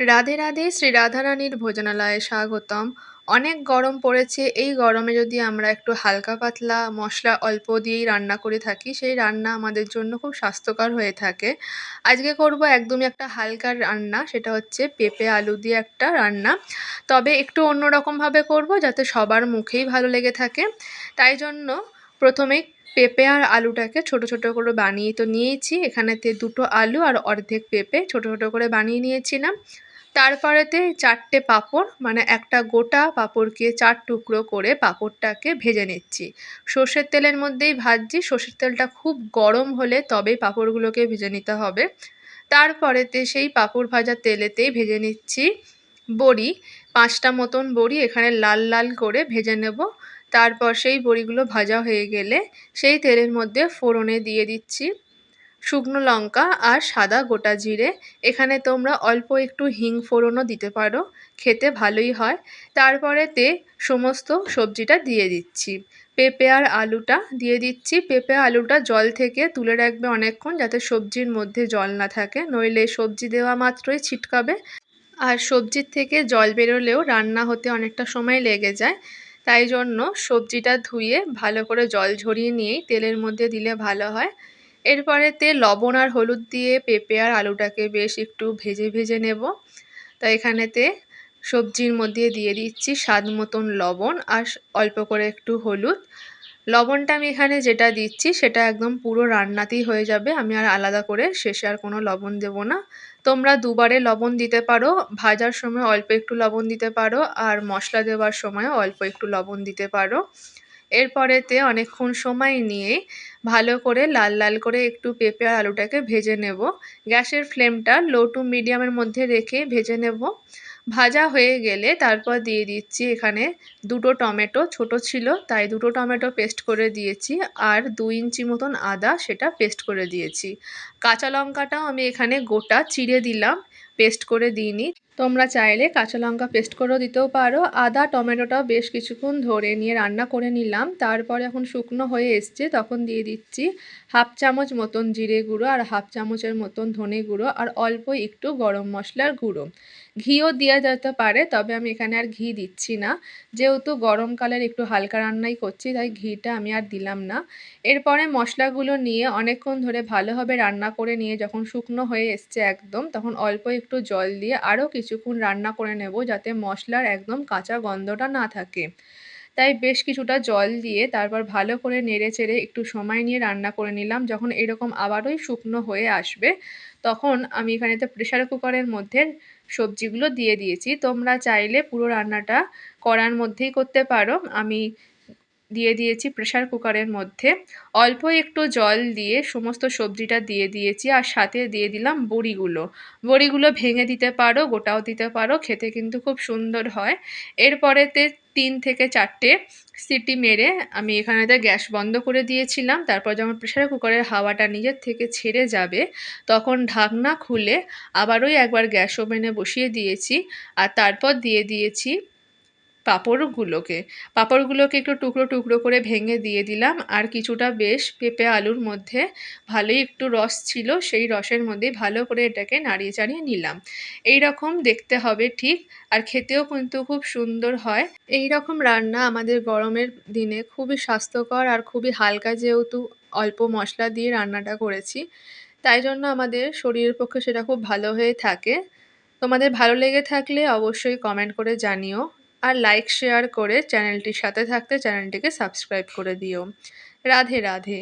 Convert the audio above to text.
রাধে রাধে শ্রী রাধারানীর ভোজনালয়ে স্বাগতম। অনেক গরম পড়েছে, এই গরমে যদি আমরা একটু হালকা পাতলা মশলা অল্প দিয়েই রান্না করে থাকি, সেই রান্না আমাদের জন্য খুব স্বাস্থ্যকর হয়ে থাকে। আজকে করব একদমই একটা হালকা রান্না, সেটা হচ্ছে পেঁপে আলু দিয়ে একটা রান্না। তবে একটু অন্যরকমভাবে করব যাতে সবার মুখেই ভালো লেগে থাকে। তাই জন্য প্রথমে পেঁপে আর আলুটাকে ছোট ছোট করে বানিয়ে তো নিয়েছি, এখানেতে দুটো আলু আর অর্ধেক পেঁপে ছোট ছোট করে বানিয়ে নিয়েছিলাম। তারপরেতে চারটে পাঁপড় মানে একটা গোটা পাঁপড়কে চার টুকরো করে পাঁপড়টাকে ভেজে নিচ্ছি। সর্ষের তেলের মধ্যেই ভাজছি। সর্ষের তেলটা খুব গরম হলে তবেই পাঁপড়গুলোকে ভেজে নিতে হবে। তারপরেতে সেই পাঁপড় ভাজা তেলেতেই ভেজে নিচ্ছি বড়ি। পাঁচটা মতন বড়ি এখানে লাল লাল করে ভেজে নেব। তারপর সেই বড়িগুলো ভাজা হয়ে গেলে সেই তেলের মধ্যে ফোড়নে দিয়ে দিচ্ছি। শুকনো লঙ্কা আর সাদা গোটা জিরে। এখানে তোমরা অল্প একটু হিং ফোড়নও দিতে পারো, খেতে ভালোই হয়। তারপরেতে সমস্ত সবজিটা দিয়ে দিচ্ছি। পেঁপে আর আলুটা দিয়ে দিচ্ছি। পেঁপে আলুটা জল থেকে তুলে রাখবে অনেকক্ষণ যাতে সবজির মধ্যে জল না থাকে। নইলে সবজি দেওয়া মাত্রই ছিটকাবে। আর সবজির থেকে জল বেরোলেও রান্না হতে অনেকটা সময় লেগে যায়। তাই জন্য সবজিটা ধুয়ে ভালো করে জল ঝরিয়ে নিয়েই তেলের মধ্যে দিলে ভালো হয়। এরপরেতে লবণ আর হলুদ দিয়ে পেঁপে আর আলুটাকে বেশ একটু ভেজে ভেজে নেব। তো এখানেতে সবজির মধ্যে দিয়ে দিচ্ছি স্বাদ মতন লবণ আর অল্প করে একটু হলুদ। লবণটা আমি এখানে যেটা দিচ্ছি সেটা একদম পুরো রান্নাতেই হয়ে যাবে। আমি আর আলাদা করে শেষে আর কোনো লবণ দেব না। তোমরা দুবারে লবণ দিতে পারো, ভাজার সময় অল্প একটু লবণ দিতে পারো আর মশলা দেওয়ার সময়ও অল্প একটু লবণ দিতে পারো। এরপরেতে অনেকক্ষণ সময় নিয়ে ভালো করে লাল লাল করে একটু পেঁপে আর আলুটাকে ভেজে নেব। গ্যাসের ফ্লেমটা লো টু মিডিয়ামের মধ্যে রেখে ভেজে নেব। ভাজা হয়ে গেলে তারপর দিয়ে দিচ্ছি এখানে দুটো টমেটো, ছোট ছিল তাই দুটো টমেটো পেস্ট করে দিয়েছি আর দু ইঞ্চি মতন আদা সেটা পেস্ট করে দিয়েছি। কাঁচা লঙ্কাটাও আমি এখানে গোটা চিড়ে দিলাম, পেস্ট করে দিইনি। তোমরা চাইলে কাঁচা লঙ্কা পেস্ট করেও দিতেও পারো। আদা, টমেটোটাও বেশ কিছুক্ষণ ধরে নিয়ে রান্না করে নিলাম। তারপর এখন শুকনো হয়ে এসছে, তখন দিয়ে দিচ্ছি হাফ চামচ মতন জিরে গুঁড়ো আর হাফ চামচের মতন ধনে গুঁড়ো আর অল্প একটু গরম মশলার গুঁড়ো। ঘিও দেওয়া যেতে পারে, তবে আমি এখানে আর ঘি দিচ্ছি না। যেহেতু গরমকালের একটু হালকা রান্নাই করছি, তাই ঘিটা আমি আর দিলাম না। এরপরে মশলাগুলো নিয়ে অনেকক্ষণ ধরে ভালোভাবে রান্না করে নিয়ে যখন শুকনো হয়ে এসছে একদম, তখন অল্প একটু জল দিয়ে আরও কিছুক্ষণ রান্না করে নেব যাতে মশলার একদম কাঁচা গন্ধটা না থাকে। তাই বেশ কিছুটা জল দিয়ে তারপর ভালো করে নেড়ে চেড়ে একটু সময় নিয়ে রান্না করে নিলাম। যখন এরকম আবারই শুকনো হয়ে আসবে, তখন আমি এখানেতে প্রেশার কুকারের মধ্যে সবজিগুলো দিয়ে দিয়েছি। তোমরা চাইলে পুরো রান্নাটা কড়ার মধ্যেই করতে পারো। আমি দিয়ে দিয়েছি প্রেশার কুকারের মধ্যে। অল্প একটু জল দিয়ে সমস্ত সবজিটা দিয়ে দিয়েছি আর সাথে দিয়ে দিলাম বড়িগুলো। বড়িগুলো ভেঙে দিতে পারো, গোটাও দিতে পারো, খেতে কিন্তু খুব সুন্দর হয়। এরপরেতে তিন থেকে চারটে সিটি মেরে আমি এখানেতে গ্যাস বন্ধ করে দিয়েছিলাম, তারপর যখন প্রেশার কুকারের হাওয়াটা নিজের থেকে ছেড়ে যাবে, তখন ঢাকনা খুলে আবারই একবার গ্যাস ওভেনে বসিয়ে দিয়েছি। আর তারপর দিয়ে দিয়েছি পাঁপড়গুলোকে। পাঁপড়গুলোকে একটু টুকরো টুকরো করে ভেঙে দিয়ে দিলাম। আর কিছুটা বেশ পেঁপে আলুর মধ্যে ভালোই একটু রস ছিল, সেই রসের মধ্যে ভালো করে এটাকে নাড়িয়ে চাড়িয়ে নিলাম। এই রকম দেখতে হবে ঠিক, আর খেতেও কিন্তু খুব সুন্দর হয়। এই রকম রান্না আমাদের গরমের দিনে খুবই স্বাস্থ্যকর আর খুবই হালকা যেহেতু অল্প মশলা দিয়ে রান্নাটা করেছি, তাই জন্য আমাদের শরীরের পক্ষে সেটা খুব ভালো হয়ে থাকে। তোমাদের ভালো লেগে থাকলে অবশ্যই কমেন্ট করে জানিও। আর লাইক শেয়ার করে চ্যানেলটির সাথে থাকতে চ্যানেলটিকে সাবস্ক্রাইব করে দিও। রাধে রাধে।